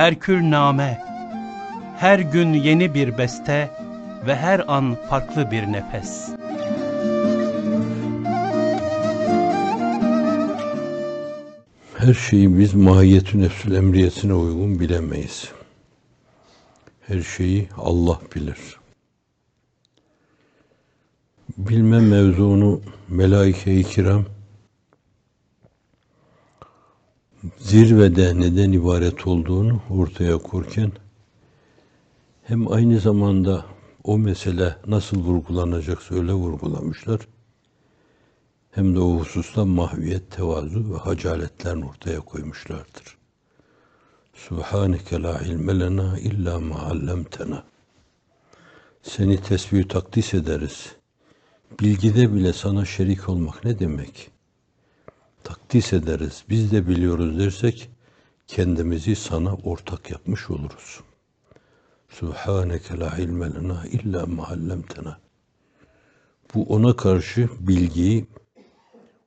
Herkül name, her gün yeni bir beste ve her an farklı bir nefes. Her şeyi biz mahiyetü nefsül emriyesine uygun bilemeyiz. Her şeyi Allah bilir. Bilme mevzunu melaike-i kiram zirvede neden ibaret olduğunu ortaya kurken hem aynı zamanda o mesele nasıl vurgulanacaksa öyle vurgulamışlar. Hem de o hususta mahviyet, tevazu ve hacaletlerini ortaya koymuşlardır. Subhaneke la ilme lena illa ma allamtena. Seni tesbih takdis ederiz. Bilgide bile sana şerik olmak ne demek? Takdis ederiz. Biz de biliyoruz dersek kendimizi sana ortak yapmış oluruz. Subhaneke la ilme lena illa ma allamtena. Bu ona karşı bilgiyi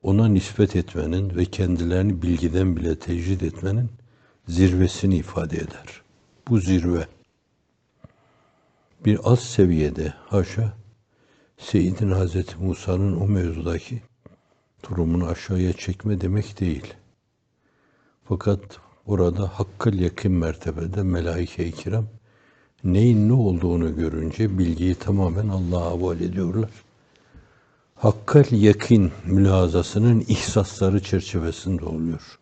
ona nispet etmenin ve kendilerini bilgiden bile tecrid etmenin zirvesini ifade eder. Bu zirve bir az seviyede haşa Seyyidin Hazreti Musa'nın o mevzudaki durumunu aşağıya çekme demek değil. Fakat orada hakkal yakın mertebede melaike-i kiram neyin ne olduğunu görünce bilgiyi tamamen Allah'a havale ediyorlar. Hakkal yakin mülazasının ihsasları çerçevesinde oluyor.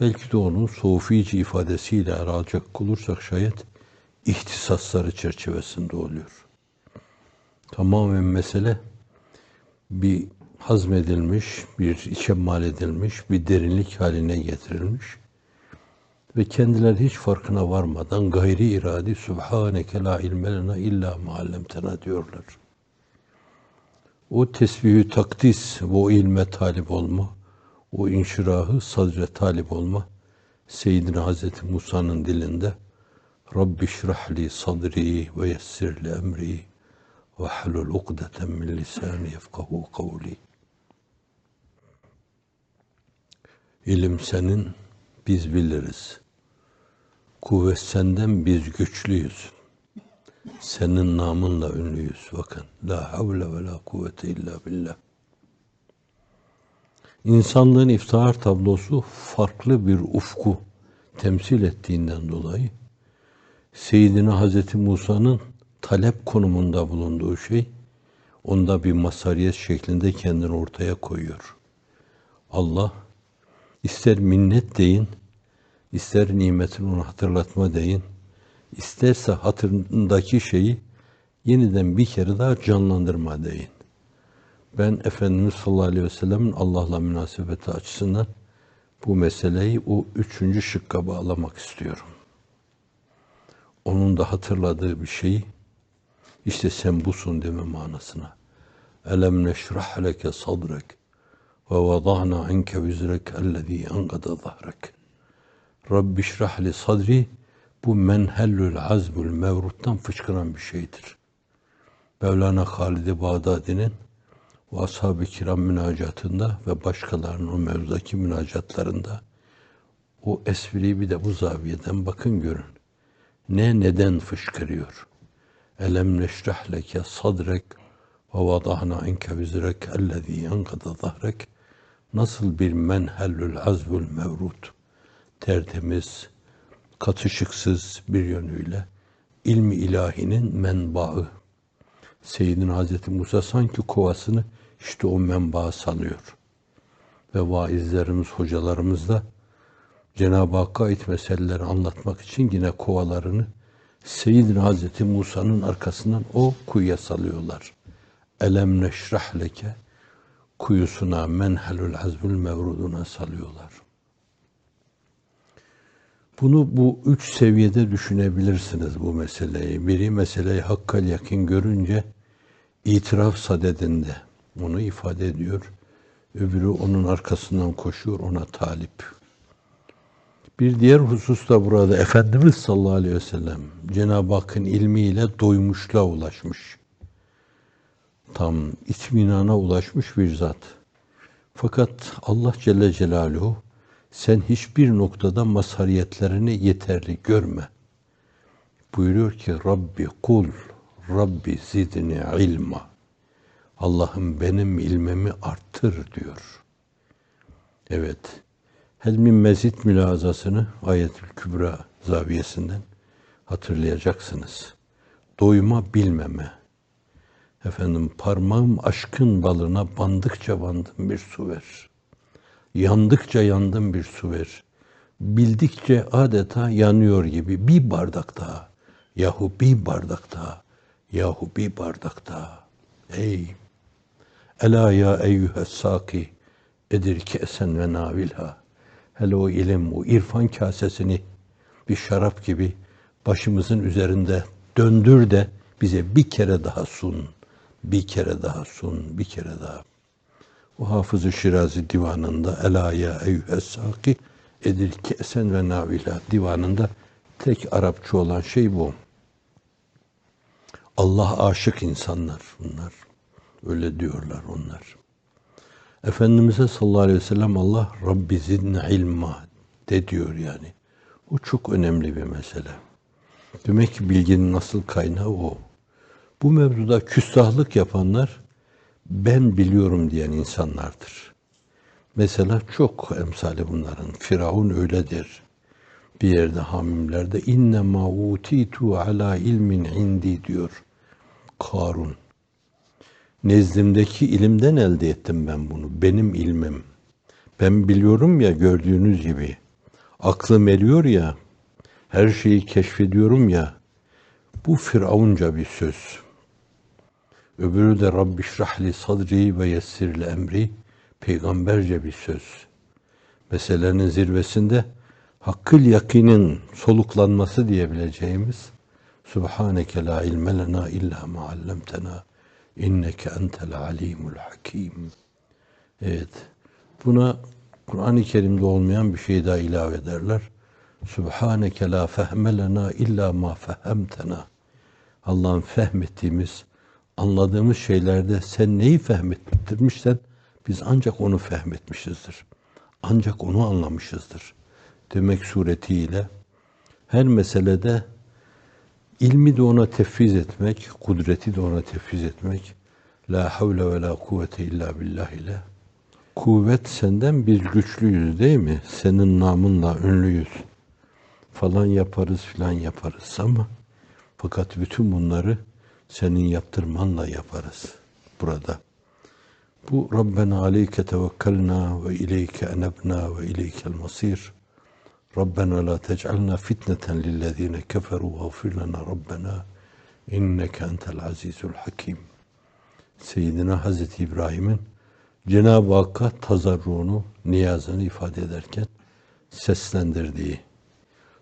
Belki de onun sofici ifadesiyle alacak olursak şayet ihtisasları çerçevesinde oluyor. Tamamen mesele bir hazmedilmiş, bir içe mal edilmiş, bir derinlik haline getirilmiş ve kendileri hiç farkına varmadan gayri iradi Subhaneke la ilme lena illa muallemtena diyorlar. O tesbihü takdis ve o ilme talip olma, o inşirahı sadre talip olma, Seyyidina Hazreti Musa'nın dilinde Rabbi şrahli sadri ve yessirli emri ve halul ukdeten min lisani yefkahu kavli. İlim senin, biz biliriz. Kuvvet senden, biz güçlüyüz. Senin namınla ünlüyüz. Bakın. La havle ve la kuvvete illa billah. İnsanlığın iftihar tablosu farklı bir ufku temsil ettiğinden dolayı Seyyidina Hazreti Musa'nın talep konumunda bulunduğu şey onda bir masariyet şeklinde kendini ortaya koyuyor. Allah ister minnet deyin, ister nimetini onu hatırlatma deyin, isterse hatırındaki şeyi yeniden bir kere daha canlandırma deyin. Ben Efendimiz sallallahu aleyhi ve sellem'in Allah'la münasebeti açısından bu meseleyi o üçüncü şıkka bağlamak istiyorum. Onun da hatırladığı bir şeyi işte sen busun deme manasına. Elem neşrah leke sadrek ve vada'na anke vizrek ellezî enkada zahrek. Rabbi şrah li sadri bu menhellül azbul mevruttan fışkıran bir şeydir. Mevlana Halid-i Bağdadi'nin o ashab-ı kiram münacatında ve başkalarının o mevzudaki münacatlarında o espriyi bir de bu zaviyeden bakın görün. Ne neden fışkırıyor? Elem neşrah leke sadrek ve vadahna inke vizrek ellezî yankada zahrek nasıl bir menhellül azbul mevrut tertemiz, katışıksız bir yönüyle ilmi ilahinin menbaı. Seyyidin Hazreti Musa sanki kovasını işte o menbağa salıyor. Ve vaizlerimiz, hocalarımız da Cenab-ı Hakk'a ait meseleleri anlatmak için yine kovalarını Seyyidin Hazreti Musa'nın arkasından o kuyuya salıyorlar. Elem neşrah leke kuyusuna menhelül azbül mevruduna salıyorlar. Bunu bu üç seviyede düşünebilirsiniz bu meseleyi. Biri meseleyi hakkal yakın görünce itiraf sadedinde onu ifade ediyor. Öbürü onun arkasından koşuyor, ona talip. Bir diğer husus da burada Efendimiz sallallahu aleyhi ve sellem Cenab-ı Hakk'ın ilmiyle doymuşluğa ulaşmış. Tam itminana ulaşmış bir zat. Fakat Allah Celle Celaluhu Sen hiçbir noktada mazhariyetlerini yeterli görme. Buyuruyor ki Rabbi kul, Rabbi zidni ilma. Allah'ım benim ilmimi arttır diyor. Evet. Helmin mezit mülazasını Ayetül Kübra zaviyesinden hatırlayacaksınız. Doyma bilmeme. Efendim parmağım aşkın balına bandıkça bandım bir su ver. Yandıkça yandım bir su ver. Bildikçe adeta yanıyor gibi bir bardak daha. Yahu bir bardak daha. Yahu bir bardak daha. Ey Ela ya eyyühes saki edir kesen ve navilha. Hele o ilim, o irfan kasesini bir şarap gibi başımızın üzerinde döndür de bize bir kere daha sun. Bir kere daha sun, bir kere daha. O Hafız-ı Şirazi divanında Ela ya eyyühes saki edir kesen ve navilha divanında tek Arapça olan şey bu. Allah aşık insanlar bunlar. Öyle diyorlar onlar. Efendimiz'e sallallahu aleyhi ve sellem Allah Rabbi zidne ilma de diyor yani. O çok önemli bir mesele. Demek ki bilginin nasıl kaynağı o. Bu mevzuda küstahlık yapanlar ben biliyorum diyen insanlardır. Mesela çok emsali bunların. Firavun öyledir. Bir yerde hamimlerde inne ma utitu ala ilmin indi diyor. Karun. Nezdimdeki ilimden elde ettim ben bunu. Benim ilmim. Ben biliyorum ya gördüğünüz gibi. Aklım eriyor ya. Her şeyi keşfediyorum ya. Bu firavunca bir söz. Öbürü de Rabbi şrahli sadri ve yessirli emri. Peygamberce bir söz. Meselenin zirvesinde hakkıl yakinin soluklanması diyebileceğimiz Subhaneke la ilme lena illa ma allamtena inneke entel alimul hakim. Evet. Buna Kur'an-ı Kerim'de olmayan bir şey daha ilave ederler. Subhaneke la fehme lena illa ma fehemtena. Allah'ın fehmettiğimiz, anladığımız şeylerde sen neyi fehmettirmişsen biz ancak onu fehmetmişizdir. Ancak onu anlamışızdır. Demek suretiyle her meselede ilmi de ona tefviz etmek, kudreti de ona tefviz etmek. La havle ve la kuvvete illa billah ile. Kuvvet senden biz güçlüyüz değil mi? Senin namınla ünlüyüz. Falan yaparız filan yaparız ama fakat bütün bunları senin yaptırmanla yaparız burada. Bu Rabbena aleyke tevekkelna ve ileyke enebna ve ileykel masir. Rabbena la tec'alna fitneten lillezine keferu gafir lana Rabbena inneke entel azizul hakim. Seyyidina Hazreti İbrahim'in Cenab-ı Hakk'a tazarruğunu, niyazını ifade ederken seslendirdiği,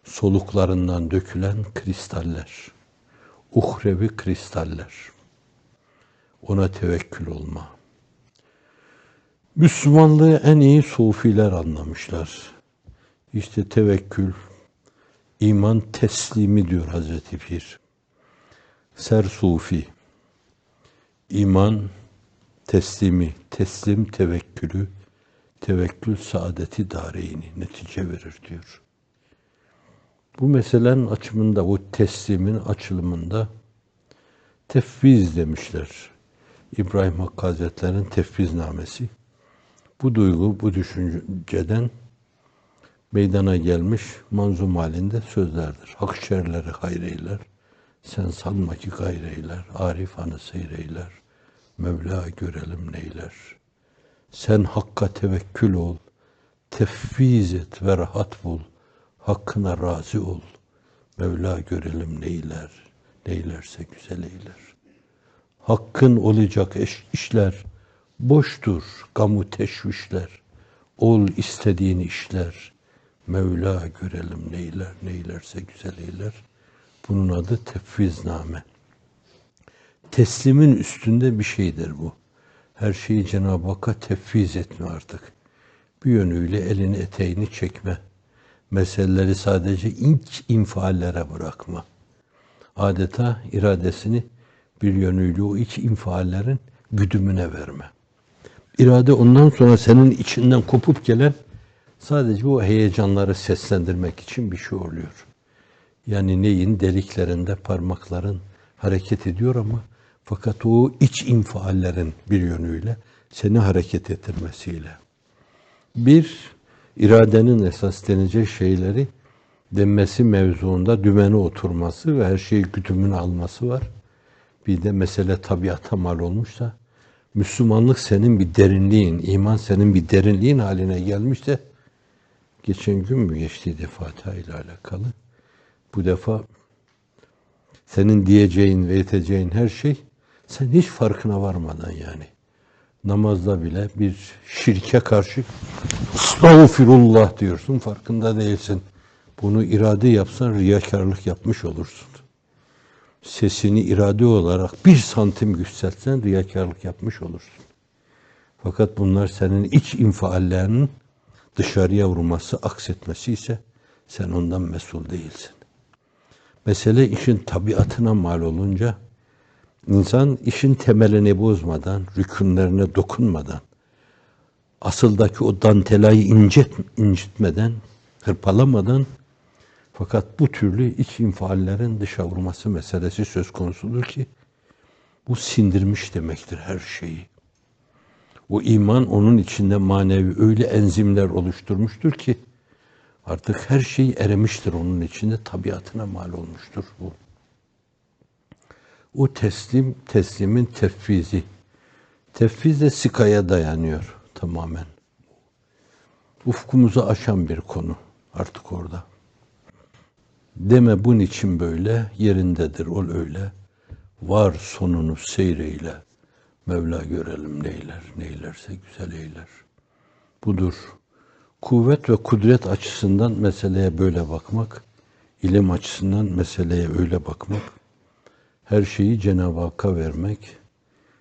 soluklarından dökülen kristaller, uhrevi kristaller, ona tevekkül olma. Müslümanlığı en iyi sufiler anlamışlar. İşte tevekkül, iman teslimi diyor Hazreti Pir. Ser sufi, iman teslimi, teslim tevekkülü, tevekkül saadeti dareyni netice verir diyor. Bu meselenin açımında, bu teslimin açılımında tefviz demişler. İbrahim Hakkı Hazretleri'nin tefviznamesi. Bu duygu, bu düşünceden meydana gelmiş manzum halinde sözlerdir. Hak şerleri hayreyler, sen sanma ki gayreyler, arif anı seyreyler, Mevla görelim neyler. Sen hakka tevekkül ol, tefviz et ve rahat bul, hakkına razı ol. Mevla görelim neyler, neylerse güzel eyler. Hakkın olacak işler, boştur gamu teşvişler. Ol istediğin işler, Mevla görelim neyler, neylerse güzel eyler. Bunun adı tefvizname. Teslimin üstünde bir şeydir bu. Her şeyi Cenab-ı Hakk'a tefviz etme artık. Bir yönüyle elini eteğini çekme. Meseleleri sadece ilk infiallere bırakma. Adeta iradesini bir yönüyle o iç infiallerin güdümüne verme. İrade ondan sonra senin içinden kopup gelen Sadece bu heyecanları seslendirmek için bir şey oluyor. Yani neyin deliklerinde parmakların hareket ediyor ama fakat o iç infaallerin bir yönüyle seni hareket ettirmesiyle. Bir, iradenin esas denecek şeyleri denmesi mevzuunda dümene oturması ve her şeyi güdümüne alması var. Bir de mesele tabiata mal olmuşsa, Müslümanlık senin bir derinliğin, iman senin bir derinliğin haline gelmişse, geçen gün mü geçtiği Fatiha ile alakalı, bu defa senin diyeceğin ve yeteceğin her şey, sen hiç farkına varmadan yani. Namazda bile bir şirke karşı Estağfirullah diyorsun, farkında değilsin. Bunu irade yapsan riyakarlık yapmış olursun. Sesini irade olarak bir santim yükseltsen riyakarlık yapmış olursun. Fakat bunlar senin iç infaallerinin dışarıya vurması, aksetmesi ise sen ondan mesul değilsin. Mesele işin tabiatına mal olunca insan işin temelini bozmadan, rükünlerine dokunmadan, asıldaki o dantelayı incit, incitmeden, hırpalamadan fakat bu türlü iç infaallerin dışa vurması meselesi söz konusudur ki bu sindirmiş demektir her şeyi. O iman onun içinde manevi öyle enzimler oluşturmuştur ki artık her şey eremiştir onun içinde tabiatına mal olmuştur bu. O teslim, teslimin tefvizi. Tefviz de sikaya dayanıyor tamamen. Ufkumuzu aşan bir konu artık orada. Deme bunun için böyle, yerindedir ol öyle. Var sonunu seyreyle. Mevla görelim neyler, neylerse güzel eyler. Budur. Kuvvet ve kudret açısından meseleye böyle bakmak, ilim açısından meseleye öyle bakmak, her şeyi Cenab-ı Hakk'a vermek,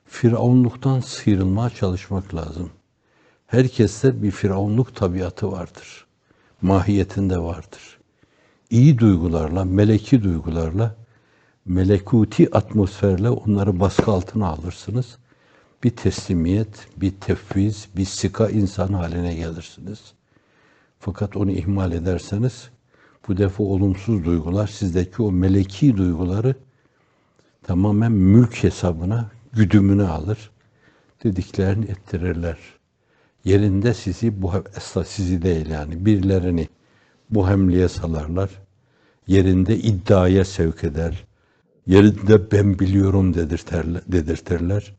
firavunluktan sıyrılmaya çalışmak lazım. Herkeste bir firavunluk tabiatı vardır. Mahiyetinde vardır. İyi duygularla, meleki duygularla, melekuti atmosferle onları baskı altına alırsınız. Bir teslimiyet, bir tefviz, bir sika insan haline gelirsiniz. Fakat onu ihmal ederseniz bu defa olumsuz duygular sizdeki o meleki duyguları tamamen mülk hesabına, güdümüne alır. Dediklerini ettirirler. Yerinde sizi bu esla sizi değil yani birilerini bu hemliye salarlar. Yerinde iddiaya sevk eder. Yerinde ben biliyorum dedirterler, dedirtirler.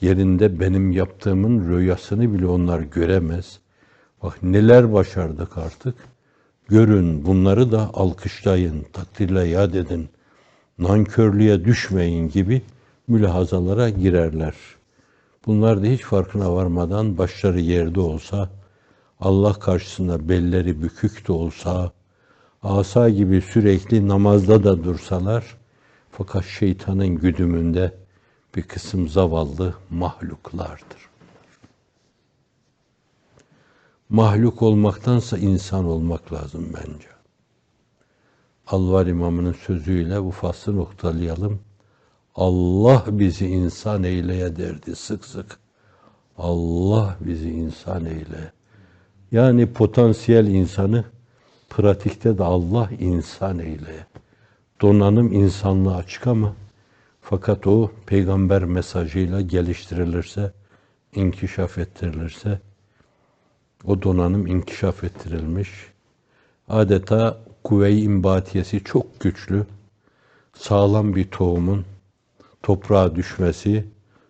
Yerinde benim yaptığımın rüyasını bile onlar göremez. Bak neler başardık artık. Görün bunları da alkışlayın, takdirle yad edin. Nankörlüğe düşmeyin gibi mülahazalara girerler. Bunlar da hiç farkına varmadan başları yerde olsa, Allah karşısında belleri bükük de olsa, asa gibi sürekli namazda da dursalar, fakat şeytanın güdümünde bir kısım zavallı mahluklardır. Mahluk olmaktansa insan olmak lazım bence. Alvar İmamı'nın sözüyle bu faslı noktalayalım. Allah bizi insan eyleye derdi sık sık. Allah bizi insan eyle. Yani potansiyel insanı pratikte de Allah insan eyle. Donanım insanlığa açık ama fakat o peygamber mesajıyla geliştirilirse, inkişaf ettirilirse o donanım inkişaf ettirilmiş. Adeta kuvve-i imbatiyesi çok güçlü, sağlam bir tohumun toprağa düşmesi,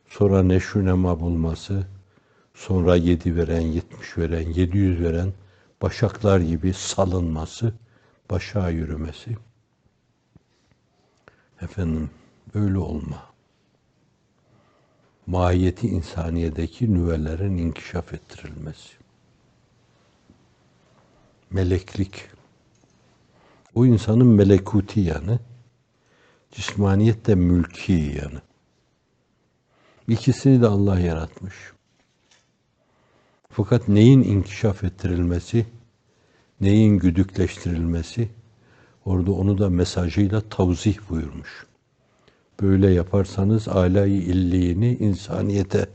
sonra neşü nema bulması, sonra yedi veren, yetmiş veren, yedi yüz veren başaklar gibi salınması, başa yürümesi. Efendim, öyle olma. Mahiyeti insaniyedeki nüvelerin inkişaf ettirilmesi. Meleklik. O insanın melekuti yanı, cismaniyet de mülki yanı. İkisini de Allah yaratmış. Fakat neyin inkişaf ettirilmesi, neyin güdükleştirilmesi, orada onu da mesajıyla tavzih buyurmuş. Böyle yaparsanız alayı illiğini insaniyete,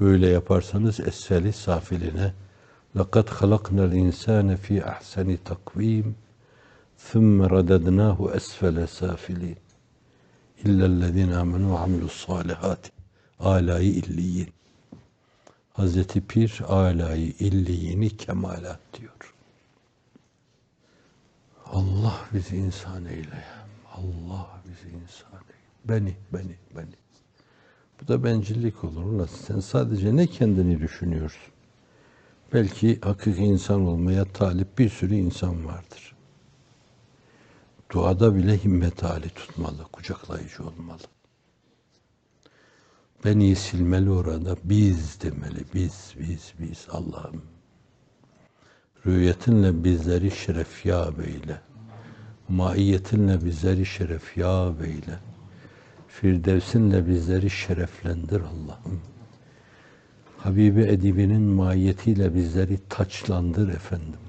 böyle yaparsanız esfeli safiline لَقَدْ خَلَقْنَا الْاِنْسَانَ ف۪ي اَحْسَنِ تَقْو۪يمٍ ثُمَّ رَدَدْنَاهُ أَسْفَلَ سَافِلِينَ اِلَّا الَّذ۪ينَ آمَنُوا وَعَمِلُوا الصَّالِحَاتِ Âlâ-i illiyin. Hazreti Pir âlâ-i illiyini kemalat diyor. Allah bizi insan eyle. Allah bizi insan eyle. Beni, beni, beni. Bu da bencillik olur. Ulan sen sadece ne kendini düşünüyorsun? Belki hakiki insan olmaya talip bir sürü insan vardır. Duada bile himmet hali tutmalı, kucaklayıcı olmalı. Beni silmeli orada, biz demeli, biz, biz, biz Allah'ım. Rüyetinle bizleri şerefyab eyle. Maiyetinle bizleri şerefyab eyle. Firdevsinle bizleri şereflendir Allah'ım. Habibi Edibi'nin maiyetiyle bizleri taçlandır efendim.